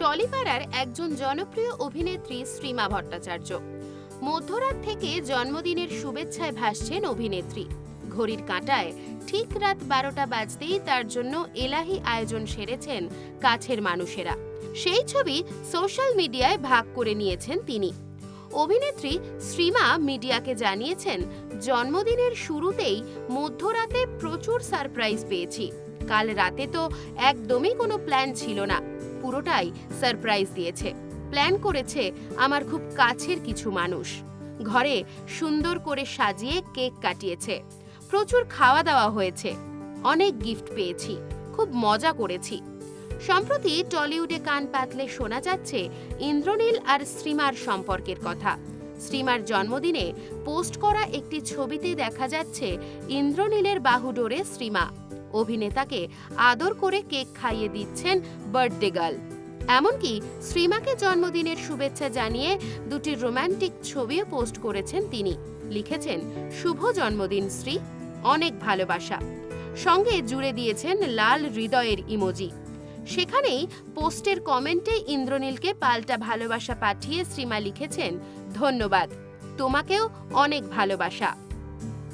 টলিপাড়ার একজন জনপ্রিয় অভিনেত্রী শ্রীমা ভট্টাচার্য। মধ্যরাত থেকে জন্মদিনের শুভেচ্ছায় ভাসছেন অভিনেত্রী। ঘড়ির কাঁটায় ঠিক রাত বারোটা বাজতেই তার জন্য এলাহি আয়োজন সেরেছেন কাছের মানুষেরা। সেই ছবি সোশ্যাল মিডিয়ায় ভাগ করে নিয়েছেন তিনি। অভিনেত্রী শ্রীমা মিডিয়াকে জানিয়েছেন, জন্মদিনের শুরুতেই মধ্যরাতে প্রচুর সারপ্রাইজ পেয়েছি। কাল রাতে তো একদমই কোনো প্ল্যান ছিল না। পুরোটাই সারপ্রাইজ দিয়েছে। প্ল্যান করেছে আমার খুব কাছের কিছু মানুষ। ঘরে সুন্দর করে সাজিয়ে কেক কাটিয়েছে। প্রচুর খাওয়া দাওয়া হয়েছে। অনেক গিফট পেয়েছি। খুব মজা করেছি। সম্প্রতি টলিউডে কান পাতলে শোনা যাচ্ছে ইন্দ্রনীল আর শ্রীমার সম্পর্কের কথা। শ্রীমার জন্মদিনে পোস্ট করা একটি ছবিতে দেখা যাচ্ছে ইন্দ্রনীলের বাহুডোরে শ্রীমা। অভিনেতাকে আদর করে কেক খাইয়ে দিচ্ছেন বার্থডে গার্ল। এমনকি শ্রীমাকে জন্মদিনের শুভেচ্ছা জানিয়ে দুটি রোমান্টিক ছবিও পোস্ট করেছেন তিনি। লিখেছেন, শুভ জন্মদিন শ্রী, অনেক ভালোবাসা। সঙ্গে জুড়ে দিয়েছেন লাল হৃদয়ের ইমোজি। সেখানেই পোস্টের কমেন্টে ইন্দ্রনীলকে পাল্টা ভালোবাসা পাঠিয়ে শ্রীমা লিখেছেন, ধন্যবাদ, তোমাকেও অনেক ভালোবাসা।